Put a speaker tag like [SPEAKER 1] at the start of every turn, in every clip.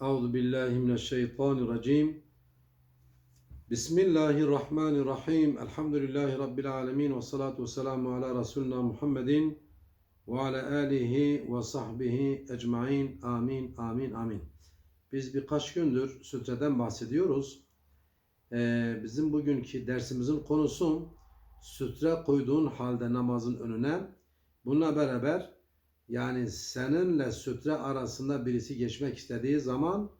[SPEAKER 1] Euzu billahi mineşşeytanirracim. Bismillahirrahmanirrahim. Elhamdülillahi rabbil alamin ve salatu vesselamu ala resulina Muhammedin ve ala alihi ve sahbihi ecmaîn. Amin. Amin. Amin. Biz birkaç gündür sütreden bahsediyoruz. Ee, bizim bugünkü dersimizin konusu sütre koyduğun halde namazın önüne bununla beraber yani seninle sütre arasında birisi geçmek istediği zaman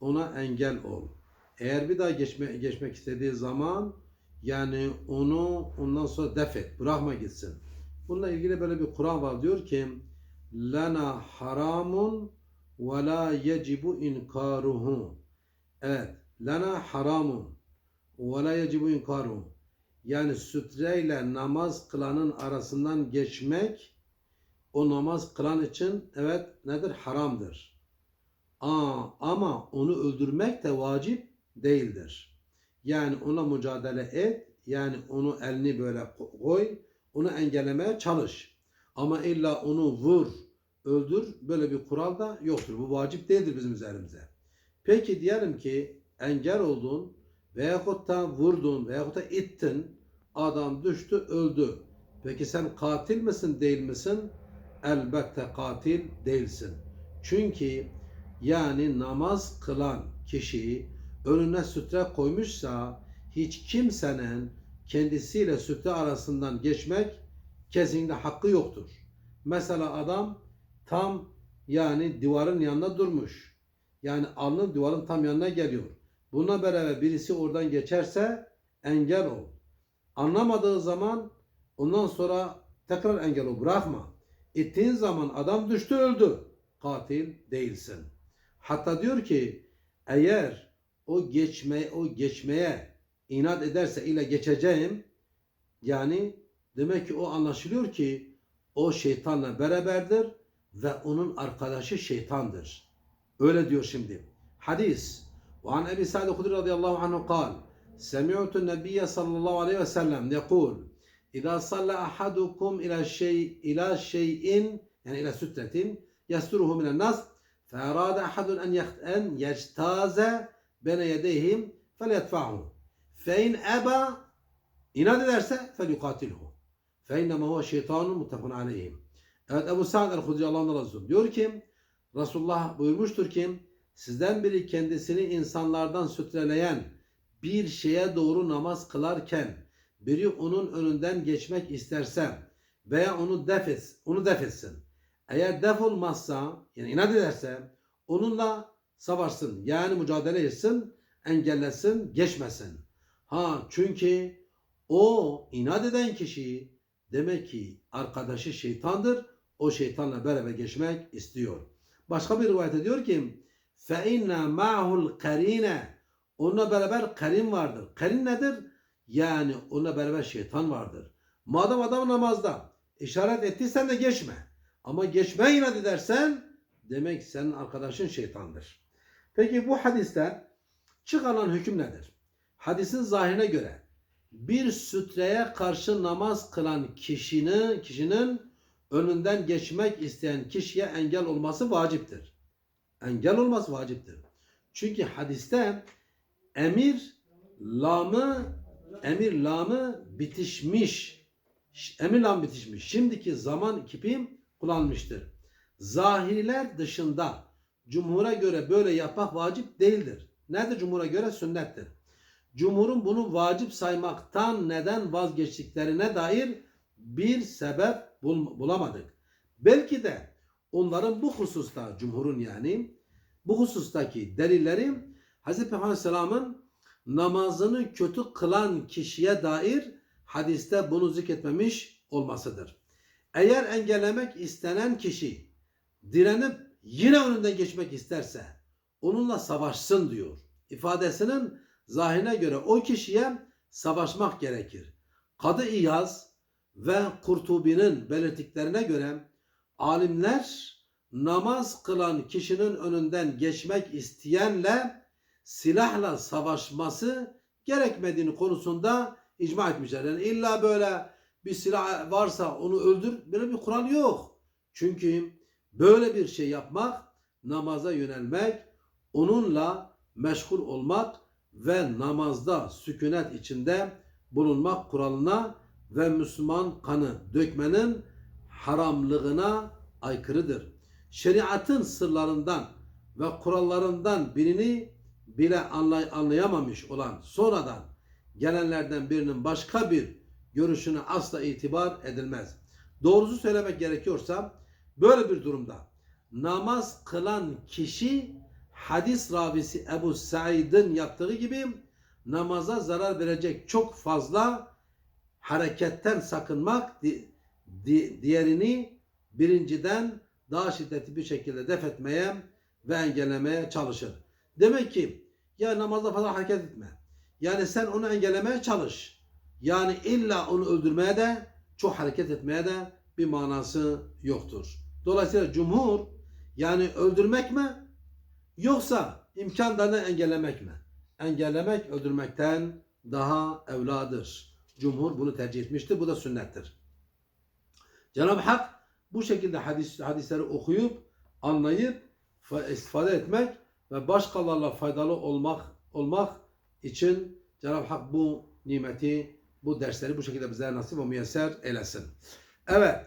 [SPEAKER 1] ona engel ol. Eğer bir daha geçme, geçmek istediği zaman yani onu ondan sonra def et. Bırakma gitsin. Bununla ilgili böyle bir Kur'an var diyor ki lana haramun ve la yecibu inkaruhu. Evet. Lana haramun ve la yecibu inkaruhu. Yani sütreyle namaz kılanın arasından geçmek o namaz kılan için evet nedir? Haramdır. Aa, ama onu öldürmek de vacip değildir. Yani ona mücadele et. Yani onu elini böyle koy. Onu engellemeye çalış. Ama illa onu vur, öldür. Böyle bir kural da yoktur. Bu vacip değildir bizim üzerimize. Peki diyelim ki engel oldun veyahut da vurdun veyahut da ittin. Adam düştü, öldü. Peki sen katil misin, değil misin? Elbette katil değilsin. Çünkü yani namaz kılan kişi önüne sütre koymuşsa hiç kimsenin kendisiyle sütre arasından geçmek kesinlikle hakkı yoktur. Mesela adam tam yani duvarın yanında durmuş. Yani alnı duvarın tam yanına geliyor. Buna beraber birisi oradan geçerse engel ol. Anlamadığı zaman ondan sonra tekrar engel ol. Bırakma. İttiğin zaman adam düştü öldü. Katil değilsin. Hatta diyor ki eğer o geçme o geçmeye inat ederse ile geçeceğim yani demek ki o anlaşılıyor ki o şeytanla beraberdir ve onun arkadaşı şeytandır. Öyle diyor şimdi. Hadis. Ve an Ebi Sa'd Hudri radıyallahu anhu kal. Semi'tu Nebiye sallallahu aleyhi ve sellem yekul. İza salla ahadukum ila şey ila şeyin yani ila sütretin yasturuhu minen nas fe arada ahadun en en yectaze bene yedeyhim fel yedfa'hu fe in eba inat ederse fel yukatilhu fe innema huve şeytanun muttefun aleyhim. Evet Ebu Sa'd el-Hudri Allah'ın razı olsun. Diyor ki Resulullah buyurmuştur ki sizden biri kendisini insanlardan sütreleyen bir şeye doğru namaz kılarken biri onun önünden geçmek isterse veya onu def, et, onu def etsin. Eğer def olmazsa yani inat ederse onunla savaşsın. Yani mücadele etsin, engellesin, geçmesin. Ha çünkü o inat eden kişi demek ki arkadaşı şeytandır. O şeytanla beraber geçmek istiyor. Başka bir rivayet diyor ki فَاِنَّ مَعْهُ الْقَر۪ينَ Onunla beraber karin vardır. Karin nedir? Yani onunla beraber şeytan vardır. Madem adam namazda işaret ettiysen de geçme. Ama geçme inat edersen demek senin arkadaşın şeytandır. Peki bu hadisten çıkarılan hüküm nedir? Hadisin zahirine göre bir sütreye karşı namaz kılan kişinin kişinin önünden geçmek isteyen kişiye engel olması vaciptir. Engel olması vaciptir. Çünkü hadiste emir lamı emir lamı bitişmiş. Emir lam bitişmiş. Şimdiki zaman kipi kullanmıştır. Zahiriler dışında cumhura göre böyle yapmak vacip değildir. Nedir cumhura göre? Sünnettir. Cumhurun bunu vacip saymaktan neden vazgeçtiklerine dair bir sebep bul bulamadık. Belki de onların bu hususta cumhurun yani bu husustaki delilleri Hz. Peygamber namazını kötü kılan kişiye dair hadiste bunu zikretmemiş olmasıdır. Eğer engellemek istenen kişi direnip yine önünden geçmek isterse onunla savaşsın diyor. İfadesinin zahine göre o kişiye savaşmak gerekir. Kadı İyaz ve Kurtubi'nin belirttiklerine göre alimler namaz kılan kişinin önünden geçmek isteyenle silahla savaşması gerekmediğini konusunda icma etmişler. Yani illa böyle bir silah varsa onu öldür. Böyle bir kural yok. Çünkü böyle bir şey yapmak namaza yönelmek onunla meşgul olmak ve namazda sükunet içinde bulunmak kuralına ve Müslüman kanı dökmenin haramlığına aykırıdır. Şeriatın sırlarından ve kurallarından birini bile anlay- anlayamamış olan sonradan gelenlerden birinin başka bir görüşüne asla itibar edilmez. Doğrusu söylemek gerekiyorsa böyle bir durumda namaz kılan kişi hadis ravisi Ebu Said'in yaptığı gibi namaza zarar verecek çok fazla hareketten sakınmak di- di- diğerini birinciden daha şiddetli bir şekilde def etmeye ve engellemeye çalışır. Demek ki ya namazda fazla hareket etme. Yani sen onu engellemeye çalış. Yani illa onu öldürmeye de çok hareket etmeye de bir manası yoktur. Dolayısıyla cumhur yani öldürmek mi yoksa imkanlarını engellemek mi? Engellemek öldürmekten daha evladır. Cumhur bunu tercih etmiştir. Bu da sünnettir. Cenab-ı Hak bu şekilde hadis, hadisleri okuyup anlayıp fa- istifade etmek ve başkalarına faydalı olmak olmak için Cenab-ı Hak bu nimeti, bu dersleri bu şekilde bize nasip ve müyesser eylesin. Evet.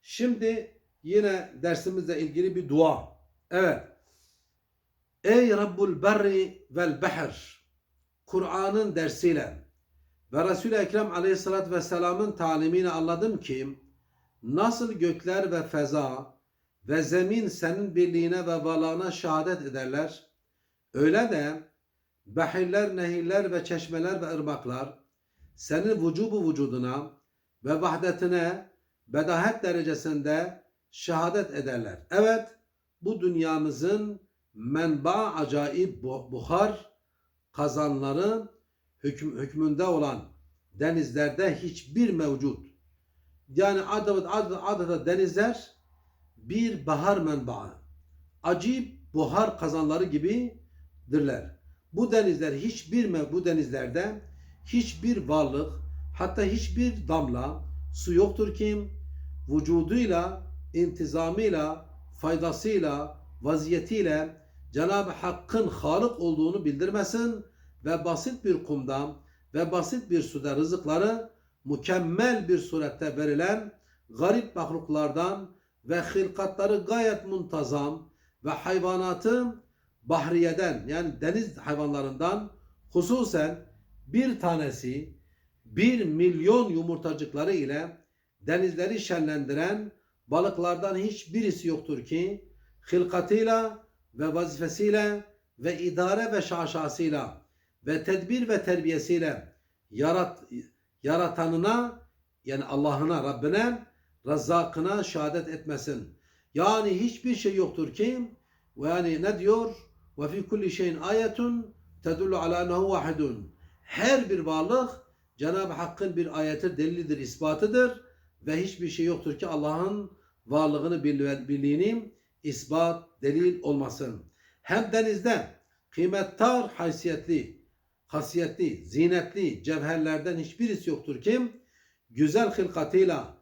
[SPEAKER 1] Şimdi yine dersimizle ilgili bir dua. Evet. Ey Rabbul Berri vel Behr Kur'an'ın dersiyle ve Resul-i Ekrem Aleyhisselatü Vesselam'ın talimini anladım ki nasıl gökler ve feza ve zemin senin birliğine ve varlığına şehadet ederler. Öyle de behirler, nehirler ve çeşmeler ve ırmaklar senin vücubu vücuduna ve vahdetine bedahet derecesinde şehadet ederler. Evet, bu dünyamızın menba acayip bu- buhar kazanları hüküm, hükmünde olan denizlerde hiçbir mevcut. Yani adeta, adeta, adeta denizler bir bahar menbaı. Acayip buhar kazanları gibidirler. Bu denizler hiçbir bu denizlerde hiçbir varlık hatta hiçbir damla su yoktur ki vücuduyla, intizamıyla, faydasıyla, vaziyetiyle Cenab-ı Hakk'ın Halık olduğunu bildirmesin ve basit bir kumda ve basit bir suda rızıkları mükemmel bir surette verilen garip mahluklardan ve hilkatları gayet muntazam ve hayvanatı bahriyeden yani deniz hayvanlarından hususen bir tanesi bir milyon yumurtacıkları ile denizleri şenlendiren balıklardan hiçbirisi yoktur ki hilkatıyla ve vazifesiyle ve idare ve şaşasıyla ve tedbir ve terbiyesiyle yarat, yaratanına yani Allah'ına Rabbine Razzakına şehadet etmesin. Yani hiçbir şey yoktur ki ve yani ne diyor? Ve fi kulli şeyin ayetun tedullu ala ennehu vahidun. Her bir varlık Cenab-ı Hakk'ın bir ayeti delilidir, ispatıdır ve hiçbir şey yoktur ki Allah'ın varlığını, birliğini ispat, delil olmasın. Hem denizde kıymettar haysiyetli, hasiyetli, zinetli cevherlerden hiçbirisi yoktur ki güzel hılkatıyla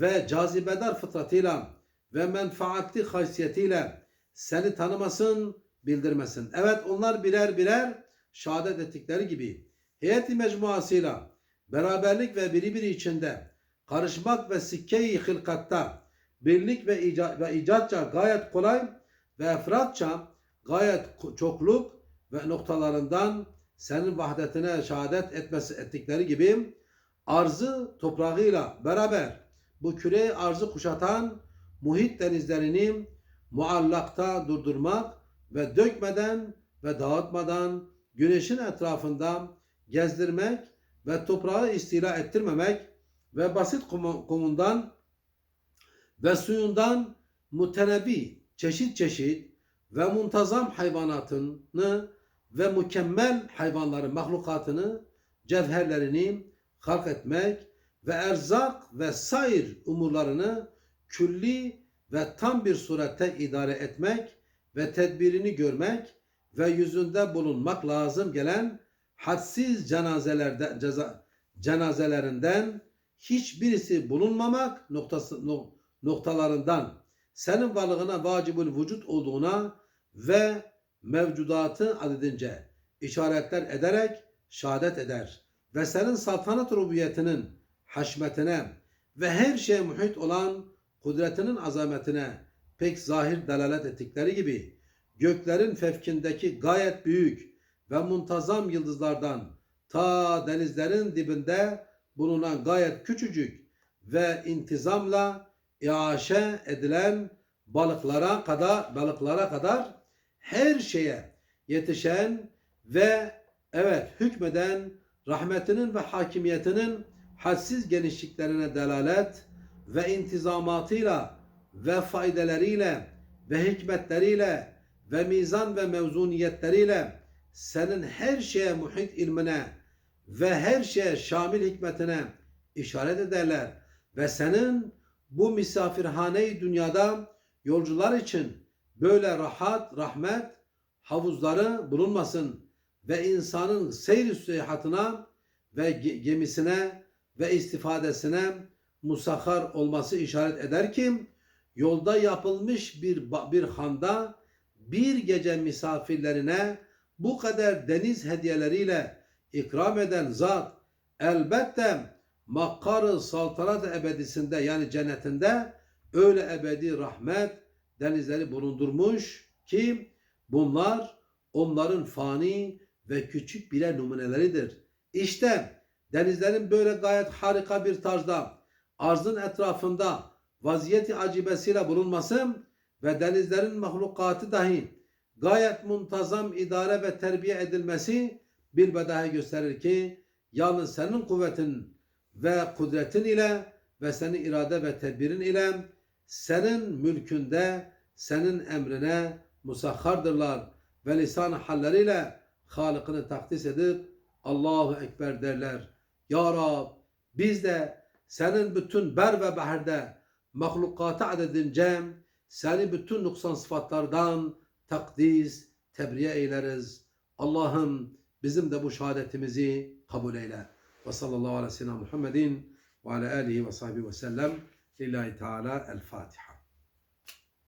[SPEAKER 1] ve cazibedar fıtratıyla ve menfaatli haysiyetiyle seni tanımasın, bildirmesin. Evet onlar birer birer şehadet ettikleri gibi heyeti mecmuasıyla beraberlik ve biri biri içinde karışmak ve sikke-i hılkatta birlik ve, ica ve icatça gayet kolay ve efratça gayet çokluk ve noktalarından senin vahdetine şehadet etmesi ettikleri gibi arzı toprağıyla beraber bu küre arzı kuşatan muhit denizlerini muallakta durdurmak ve dökmeden ve dağıtmadan güneşin etrafında gezdirmek ve toprağı istila ettirmemek ve basit kumundan ve suyundan mutenebi çeşit çeşit ve muntazam hayvanatını ve mükemmel hayvanların mahlukatını, cevherlerini halk etmek ve erzak ve sair umurlarını külli ve tam bir surette idare etmek ve tedbirini görmek ve yüzünde bulunmak lazım gelen hadsiz cenazelerde, ceza, cenazelerinden hiçbirisi bulunmamak noktası, no, noktalarından senin varlığına vacibül vücut olduğuna ve mevcudatı adedince işaretler ederek şehadet eder. Ve senin saltanat rububiyetinin haşmetine ve her şeye muhit olan kudretinin azametine pek zahir delalet ettikleri gibi göklerin fevkindeki gayet büyük ve muntazam yıldızlardan ta denizlerin dibinde bulunan gayet küçücük ve intizamla iaşe edilen balıklara kadar balıklara kadar her şeye yetişen ve evet hükmeden rahmetinin ve hakimiyetinin hadsiz genişliklerine delalet ve intizamatıyla ve faydeleriyle ve hikmetleriyle ve mizan ve mevzuniyetleriyle senin her şeye muhit ilmine ve her şeye şamil hikmetine işaret ederler. Ve senin bu misafirhane dünyada yolcular için böyle rahat, rahmet havuzları bulunmasın ve insanın seyir seyahatına ve ge- gemisine ve istifadesine musahhar olması işaret eder ki yolda yapılmış bir bir handa bir gece misafirlerine bu kadar deniz hediyeleriyle ikram eden zat elbette makkarı saltanat ebedisinde yani cennetinde öyle ebedi rahmet denizleri bulundurmuş ki bunlar onların fani ve küçük birer numuneleridir. İşte denizlerin böyle gayet harika bir tarzda arzın etrafında vaziyeti acibesiyle bulunması ve denizlerin mahlukatı dahi gayet muntazam idare ve terbiye edilmesi bir bedahi gösterir ki yalnız senin kuvvetin ve kudretin ile ve senin irade ve tedbirin ile senin mülkünde senin emrine musahhardırlar ve lisan halleriyle Halık'ını takdis edip Allahu Ekber derler. Ya Rab biz de senin bütün ber ve baherde mahlukatı adedince seni bütün noksan sıfatlardan takdis, tebriye eyleriz. Allah'ım bizim de bu şehadetimizi kabul eyle. Ve sallallahu aleyhi ve sellem Muhammedin ve ala alihi ve sahbihi ve sellem. Lillahi Teala El Fatiha.